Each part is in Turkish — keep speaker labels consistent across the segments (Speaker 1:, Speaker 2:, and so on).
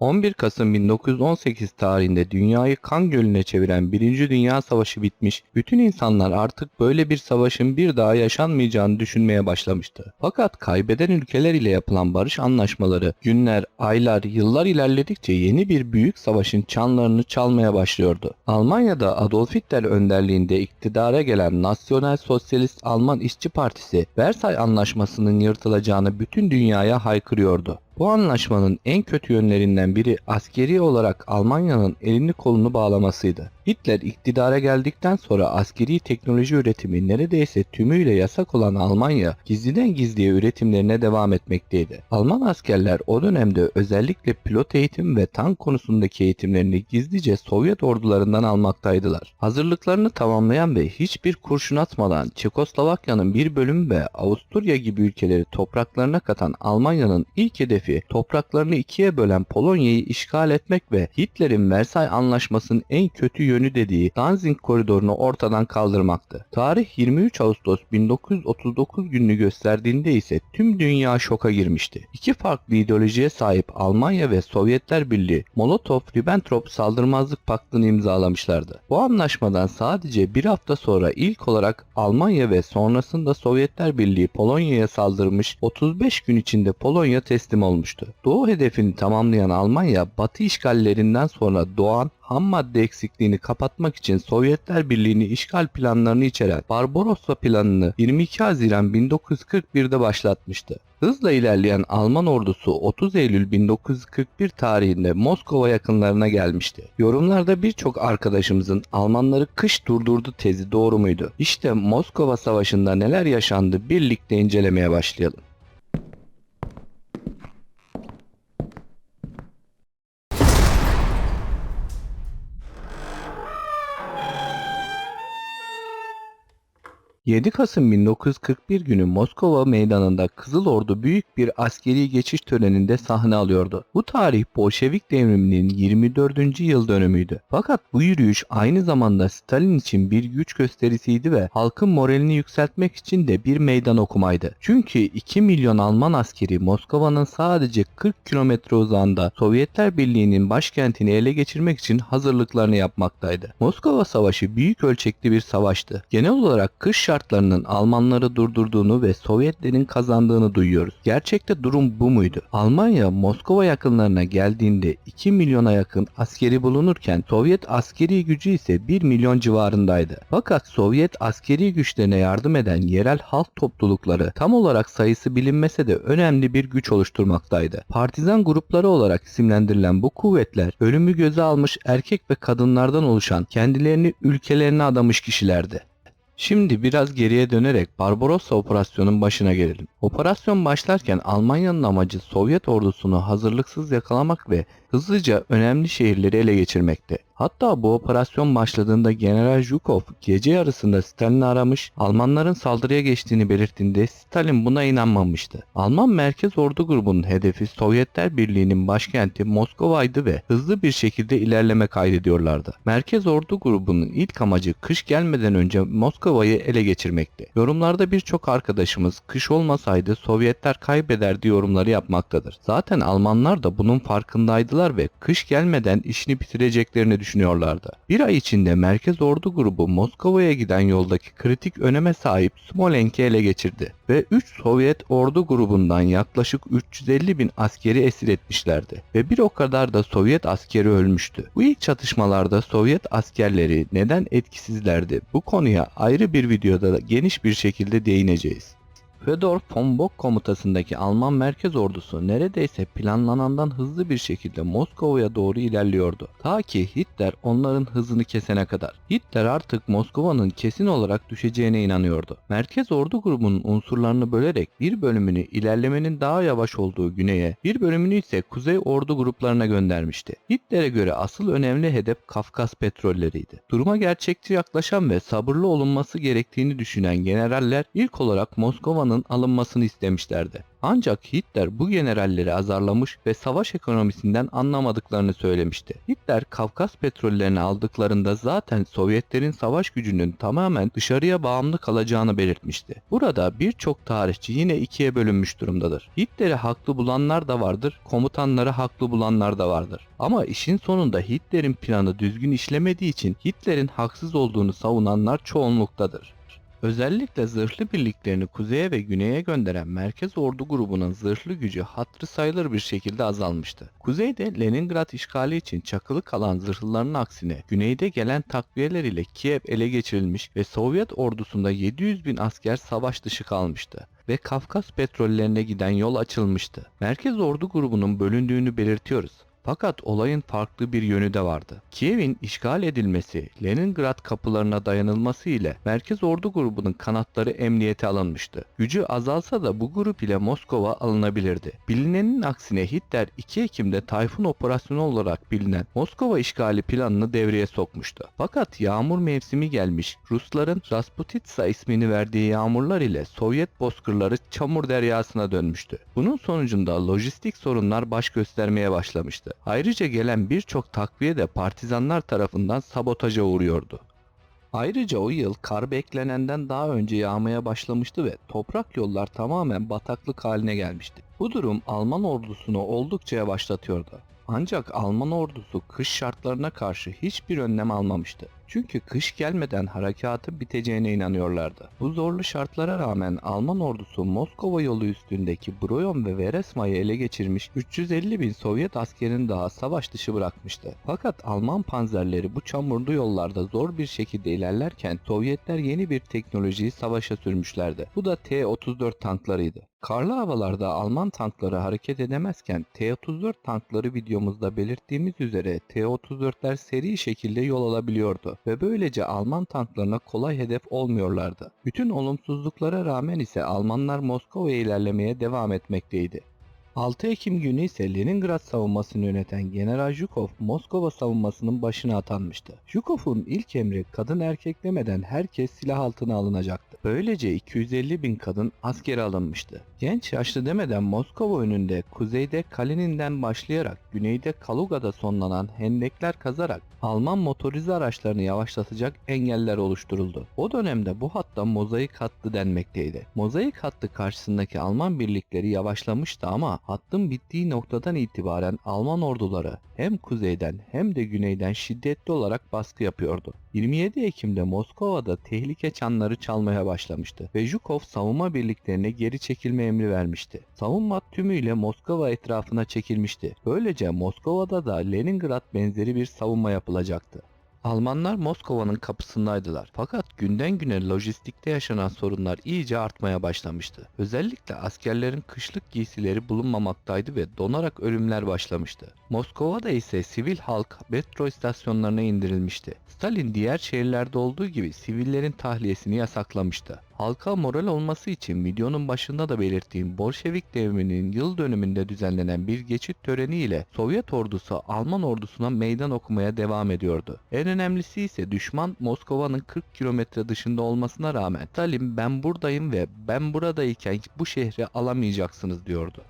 Speaker 1: 11 Kasım 1918 tarihinde dünyayı kan gölüne çeviren Birinci Dünya Savaşı bitmiş, bütün insanlar artık böyle bir savaşın bir daha yaşanmayacağını düşünmeye başlamıştı. Fakat kaybeden ülkeler ile yapılan barış anlaşmaları günler, aylar, yıllar ilerledikçe yeni bir büyük savaşın çanlarını çalmaya başlıyordu. Almanya'da Adolf Hitler önderliğinde iktidara gelen Nasyonel Sosyalist Alman İşçi Partisi, Versay Anlaşması'nın yırtılacağını bütün dünyaya haykırıyordu. Bu anlaşmanın en kötü yönlerinden biri askeri olarak Almanya'nın elini kolunu bağlamasıydı. Hitler iktidara geldikten sonra askeri teknoloji üretimi neredeyse tümüyle yasak olan Almanya gizliden gizliye üretimlerine devam etmekteydi. Alman askerler o dönemde özellikle pilot eğitim ve tank konusundaki eğitimlerini gizlice Sovyet ordularından almaktaydılar. Hazırlıklarını tamamlayan ve hiçbir kurşun atmadan Çekoslovakya'nın bir bölümü ve Avusturya gibi ülkeleri topraklarına katan Almanya'nın ilk hedefi topraklarını ikiye bölen Polonya'yı işgal etmek ve Hitler'in Versay Anlaşması'nın en kötü yönü dediği Danzig koridorunu ortadan kaldırmaktı. Tarih 23 Ağustos 1939 gününü gösterdiğinde ise tüm dünya şoka girmişti. İki farklı ideolojiye sahip Almanya ve Sovyetler Birliği Molotov-Ribbentrop saldırmazlık paktını imzalamışlardı. Bu anlaşmadan sadece bir hafta sonra ilk olarak Almanya ve sonrasında Sovyetler Birliği Polonya'ya saldırmış 35 gün içinde Polonya teslim olmuştu. Doğu hedefini tamamlayan Almanya Batı işgallerinden sonra doğan ham madde eksikliğini kapatmak için Sovyetler Birliği'ni işgal planlarını içeren Barbarossa planını 22 Haziran 1941'de başlatmıştı. Hızla ilerleyen Alman ordusu 30 Eylül 1941 tarihinde Moskova yakınlarına gelmişti. Yorumlarda birçok arkadaşımızın Almanları kış durdurdu tezi doğru muydu? İşte Moskova Savaşı'nda neler yaşandı birlikte incelemeye başlayalım. ...7 Kasım 1941 günü Moskova meydanında Kızıl Ordu büyük bir askeri geçiş töreninde sahne alıyordu. Bu tarih Bolşevik devriminin 24. yıl dönümüydü. Fakat bu yürüyüş aynı zamanda Stalin için bir güç gösterisiydi ve halkın moralini yükseltmek için de bir meydan okumaydı. Çünkü 2 milyon Alman askeri Moskova'nın sadece 40 kilometre uzağında Sovyetler Birliği'nin başkentini ele geçirmek için hazırlıklarını yapmaktaydı. Moskova Savaşı büyük ölçekli bir savaştı. Genel olarak kış şartlarının Almanları durdurduğunu ve Sovyetlerin kazandığını duyuyoruz. Gerçekte durum bu muydu? Almanya Moskova yakınlarına geldiğinde 2 milyona yakın askeri bulunurken Sovyet askeri gücü ise 1 milyon civarındaydı. Fakat Sovyet askeri güçlerine yardım eden yerel halk toplulukları tam olarak sayısı bilinmese de önemli bir güç oluşturmaktaydı. Partizan grupları olarak isimlendirilen bu kuvvetler ölümü göze almış erkek ve kadınlardan oluşan kendilerini ülkelerine adamış kişilerdi. Şimdi biraz geriye dönerek Barbarossa operasyonun başına gelelim. Operasyon başlarken Almanya'nın amacı Sovyet ordusunu hazırlıksız yakalamak ve hızlıca önemli şehirleri ele geçirmekti. Hatta bu operasyon başladığında General Zhukov gece yarısında Stalin'i aramış, Almanların saldırıya geçtiğini belirttiğinde Stalin buna inanmamıştı. Alman Merkez Ordu grubunun hedefi Sovyetler Birliği'nin başkenti Moskova'ydı ve hızlı bir şekilde ilerleme kaydediyorlardı. Merkez Ordu grubunun ilk amacı kış gelmeden önce Moskova'yı ele geçirmekti. Yorumlarda birçok arkadaşımız kış olmasaydı Sovyetler kaybederdi yorumları yapmaktadır. Zaten Almanlar da bunun farkındaydılar ve kış gelmeden işini bitireceklerini düşünüyorlardı. Bir ay içinde Merkez Ordu grubu Moskova'ya giden yoldaki kritik öneme sahip Smolensk'i ele geçirdi ve 3 Sovyet ordu grubundan yaklaşık 350 bin askeri esir etmişlerdi ve bir o kadar da Sovyet askeri ölmüştü. Bu ilk çatışmalarda Sovyet askerleri neden etkisizlerdi? Bu konuya ayrı bir videoda da geniş bir şekilde değineceğiz. Fedor von komutasındaki Alman merkez ordusu neredeyse planlanandan hızlı bir şekilde Moskova'ya doğru ilerliyordu. Ta ki Hitler onların hızını kesene kadar. Hitler artık Moskova'nın kesin olarak düşeceğine inanıyordu. Merkez ordu grubunun unsurlarını bölerek bir bölümünü ilerlemenin daha yavaş olduğu güneye, bir bölümünü ise kuzey ordu gruplarına göndermişti. Hitler'e göre asıl önemli hedef Kafkas petrolleriydi. Duruma gerçekçi yaklaşan ve sabırlı olunması gerektiğini düşünen generaller ilk olarak Moskova'nın Moskova'nın alınmasını istemişlerdi. Ancak Hitler bu generalleri azarlamış ve savaş ekonomisinden anlamadıklarını söylemişti. Hitler Kafkas petrollerini aldıklarında zaten Sovyetlerin savaş gücünün tamamen dışarıya bağımlı kalacağını belirtmişti. Burada birçok tarihçi yine ikiye bölünmüş durumdadır. Hitler'i haklı bulanlar da vardır, komutanları haklı bulanlar da vardır. Ama işin sonunda Hitler'in planı düzgün işlemediği için Hitler'in haksız olduğunu savunanlar çoğunluktadır. Özellikle zırhlı birliklerini kuzeye ve güneye gönderen Merkez Ordu grubunun zırhlı gücü hatırı sayılır bir şekilde azalmıştı. Kuzeyde Leningrad işgali için çakılı kalan zırhlıların aksine güneyde gelen takviyeler ile Kiev ele geçirilmiş ve Sovyet ordusunda 700 bin asker savaş dışı kalmıştı ve Kafkas petrollerine giden yol açılmıştı. Merkez Ordu grubunun bölündüğünü belirtiyoruz. Fakat olayın farklı bir yönü de vardı. Kiev'in işgal edilmesi, Leningrad kapılarına dayanılması ile Merkez Ordu grubunun kanatları emniyete alınmıştı. Gücü azalsa da bu grup ile Moskova alınabilirdi. Bilinenin aksine Hitler 2 Ekim'de Tayfun Operasyonu olarak bilinen Moskova işgali planını devreye sokmuştu. Fakat yağmur mevsimi gelmiş, Rusların Rasputitsa ismini verdiği yağmurlar ile Sovyet bozkırları çamur deryasına dönmüştü. Bunun sonucunda lojistik sorunlar baş göstermeye başlamıştı. Ayrıca gelen birçok takviye de partizanlar tarafından sabotaja uğruyordu. Ayrıca o yıl kar beklenenden daha önce yağmaya başlamıştı ve toprak yollar tamamen bataklık haline gelmişti. Bu durum Alman ordusunu oldukça yavaşlatıyordu. Ancak Alman ordusu kış şartlarına karşı hiçbir önlem almamıştı. Çünkü kış gelmeden harekatın biteceğine inanıyorlardı. Bu zorlu şartlara rağmen Alman ordusu Moskova yolu üstündeki Broyon ve Veresma'yı ele geçirmiş 350 bin Sovyet askerini daha savaş dışı bırakmıştı. Fakat Alman panzerleri bu çamurlu yollarda zor bir şekilde ilerlerken Sovyetler yeni bir teknolojiyi savaşa sürmüşlerdi. Bu da T-34 tanklarıydı. Karlı havalarda Alman tankları hareket edemezken T-34 tankları videomuzda belirttiğimiz üzere T-34'ler seri şekilde yol alabiliyordu ve böylece Alman tanklarına kolay hedef olmuyorlardı. Bütün olumsuzluklara rağmen ise Almanlar Moskova'ya ilerlemeye devam etmekteydi. 6 Ekim günü ise Leningrad savunmasını yöneten General Zhukov Moskova savunmasının başına atanmıştı. Zhukov'un ilk emri kadın erkek demeden herkes silah altına alınacaktı. Böylece 250 bin kadın askere alınmıştı. Genç yaşlı demeden Moskova önünde kuzeyde Kalinin'den başlayarak güneyde Kaluga'da sonlanan hendekler kazarak Alman motorize araçlarını yavaşlatacak engeller oluşturuldu. O dönemde bu hatta mozaik hattı denmekteydi. Mozaik hattı karşısındaki Alman birlikleri yavaşlamıştı ama hattın bittiği noktadan itibaren Alman orduları hem kuzeyden hem de güneyden şiddetli olarak baskı yapıyordu. 27 Ekim'de Moskova'da tehlike çanları çalmaya başlamıştı ve Zhukov savunma birliklerine geri çekilme emri vermişti. Savunma tümüyle Moskova etrafına çekilmişti. Böylece Moskova'da da Leningrad benzeri bir savunma yapılacaktı. Almanlar Moskova'nın kapısındaydılar. Fakat günden güne lojistikte yaşanan sorunlar iyice artmaya başlamıştı. Özellikle askerlerin kışlık giysileri bulunmamaktaydı ve donarak ölümler başlamıştı. Moskova'da ise sivil halk metro istasyonlarına indirilmişti. Stalin diğer şehirlerde olduğu gibi sivillerin tahliyesini yasaklamıştı. Halka moral olması için videonun başında da belirttiğim Bolşevik devriminin yıl dönümünde düzenlenen bir geçit töreni ile Sovyet ordusu Alman ordusuna meydan okumaya devam ediyordu. En önemlisi ise düşman Moskova'nın 40 kilometre dışında olmasına rağmen Stalin ben buradayım ve ben buradayken bu şehri alamayacaksınız diyordu.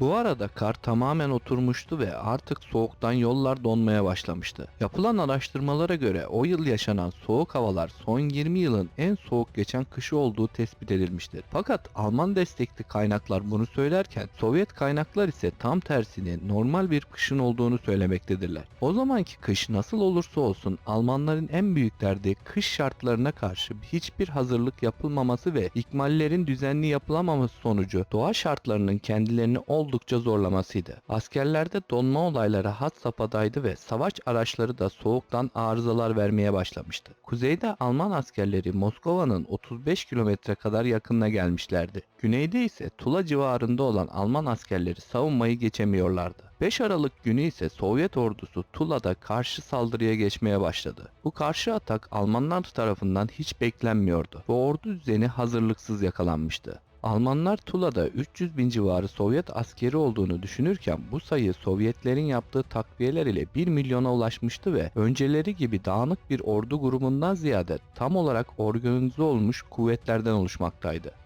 Speaker 1: Bu arada kar tamamen oturmuştu ve artık soğuktan yollar donmaya başlamıştı. Yapılan araştırmalara göre o yıl yaşanan soğuk havalar son 20 yılın en soğuk geçen kışı olduğu tespit edilmiştir. Fakat Alman destekli kaynaklar bunu söylerken Sovyet kaynaklar ise tam tersini normal bir kışın olduğunu söylemektedirler. O zamanki kış nasıl olursa olsun Almanların en büyük derdi kış şartlarına karşı hiçbir hazırlık yapılmaması ve ikmallerin düzenli yapılamaması sonucu doğa şartlarının kendilerini oldukça zorlamasıydı. Askerlerde donma olayları had safhadaydı ve savaş araçları da soğuktan arızalar vermeye başlamıştı. Kuzeyde Alman askerleri Moskova'nın 35 kilometre kadar yakınına gelmişlerdi. Güneyde ise Tula civarında olan Alman askerleri savunmayı geçemiyorlardı. 5 Aralık günü ise Sovyet ordusu Tula'da karşı saldırıya geçmeye başladı. Bu karşı atak Almanlar tarafından hiç beklenmiyordu ve ordu düzeni hazırlıksız yakalanmıştı. Almanlar Tula'da 300 bin civarı Sovyet askeri olduğunu düşünürken bu sayı Sovyetlerin yaptığı takviyeler ile 1 milyona ulaşmıştı ve önceleri gibi dağınık bir ordu grubundan ziyade tam olarak organize olmuş kuvvetlerden oluşmaktaydı.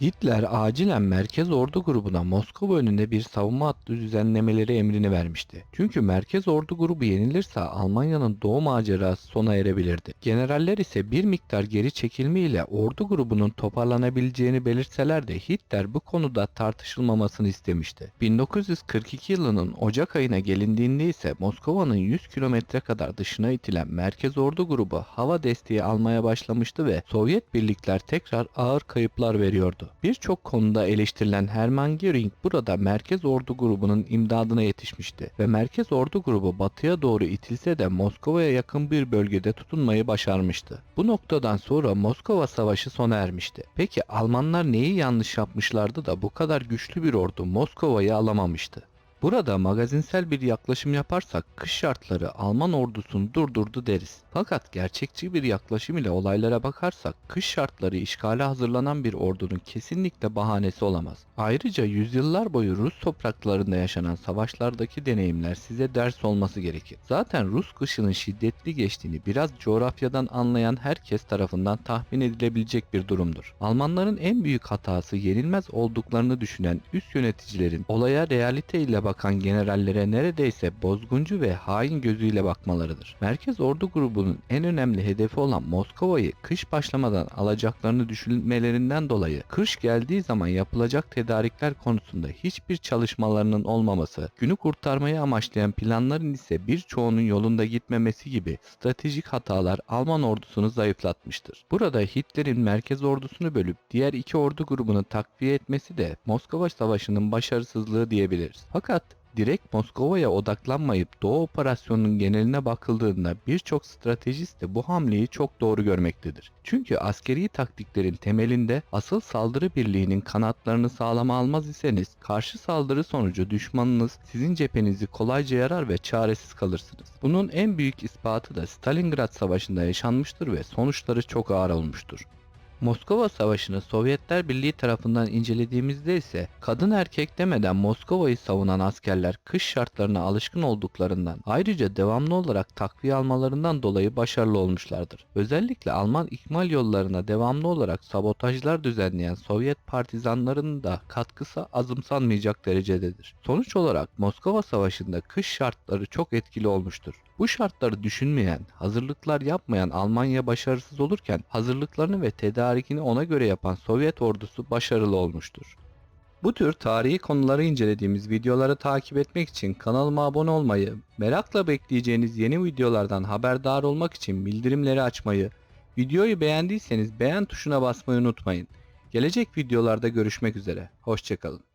Speaker 1: Hitler acilen Merkez Ordu grubuna Moskova önünde bir savunma hattı düzenlemeleri emrini vermişti. Çünkü Merkez Ordu grubu yenilirse Almanya'nın doğu macerası sona erebilirdi. Generaller ise bir miktar geri çekilme ile ordu grubunun toparlanabileceğini belirtseler de Hitler bu konuda tartışılmamasını istemişti. 1942 yılının Ocak ayına gelindiğinde ise Moskova'nın 100 kilometre kadar dışına itilen Merkez Ordu grubu hava desteği almaya başlamıştı ve Sovyet birlikler tekrar ağır kayıplar veriyordu. Birçok konuda eleştirilen Hermann Göring burada Merkez Ordu grubunun imdadına yetişmişti ve Merkez Ordu grubu batıya doğru itilse de Moskova'ya yakın bir bölgede tutunmayı başarmıştı. Bu noktadan sonra Moskova Savaşı sona ermişti. Peki Almanlar neyi yanlış yapmışlardı da bu kadar güçlü bir ordu Moskova'yı alamamıştı? Burada magazinsel bir yaklaşım yaparsak kış şartları Alman ordusunu durdurdu deriz. Fakat gerçekçi bir yaklaşım ile olaylara bakarsak kış şartları işgale hazırlanan bir ordunun kesinlikle bahanesi olamaz. Ayrıca yüzyıllar boyu Rus topraklarında yaşanan savaşlardaki deneyimler size ders olması gerekir. Zaten Rus kışının şiddetli geçtiğini biraz coğrafyadan anlayan herkes tarafından tahmin edilebilecek bir durumdur. Almanların en büyük hatası yenilmez olduklarını düşünen üst yöneticilerin olaya realite ile bakan generallere neredeyse bozguncu ve hain gözüyle bakmalarıdır. Merkez Ordu grubunun en önemli hedefi olan Moskova'yı kış başlamadan alacaklarını düşünmelerinden dolayı kış geldiği zaman yapılacak tedarikler konusunda hiçbir çalışmalarının olmaması, günü kurtarmayı amaçlayan planların ise birçoğunun yolunda gitmemesi gibi stratejik hatalar Alman ordusunu zayıflatmıştır. Burada Hitler'in merkez ordusunu bölüp diğer iki ordu grubunu takviye etmesi de Moskova Savaşı'nın başarısızlığı diyebiliriz. Fakat direkt Moskova'ya odaklanmayıp Doğu operasyonunun geneline bakıldığında birçok stratejist de bu hamleyi çok doğru görmektedir. Çünkü askeri taktiklerin temelinde asıl saldırı birliğinin kanatlarını sağlama almaz iseniz karşı saldırı sonucu düşmanınız sizin cephenizi kolayca yarar ve çaresiz kalırsınız. Bunun en büyük ispatı da Stalingrad Savaşı'nda yaşanmıştır ve sonuçları çok ağır olmuştur. Moskova Savaşı'nı Sovyetler Birliği tarafından incelediğimizde ise kadın erkek demeden Moskova'yı savunan askerler kış şartlarına alışkın olduklarından ayrıca devamlı olarak takviye almalarından dolayı başarılı olmuşlardır. Özellikle Alman ikmal yollarına devamlı olarak sabotajlar düzenleyen Sovyet partizanlarının da katkısı azımsanmayacak derecededir. Sonuç olarak Moskova Savaşı'nda kış şartları çok etkili olmuştur. Bu şartları düşünmeyen, hazırlıklar yapmayan Almanya başarısız olurken hazırlıklarını ve tedarikini ona göre yapan Sovyet ordusu başarılı olmuştur. Bu tür tarihi konuları incelediğimiz videoları takip etmek için kanalıma abone olmayı, merakla bekleyeceğiniz yeni videolardan haberdar olmak için bildirimleri açmayı, videoyu beğendiyseniz beğen tuşuna basmayı unutmayın. Gelecek videolarda görüşmek üzere. Hoşçakalın.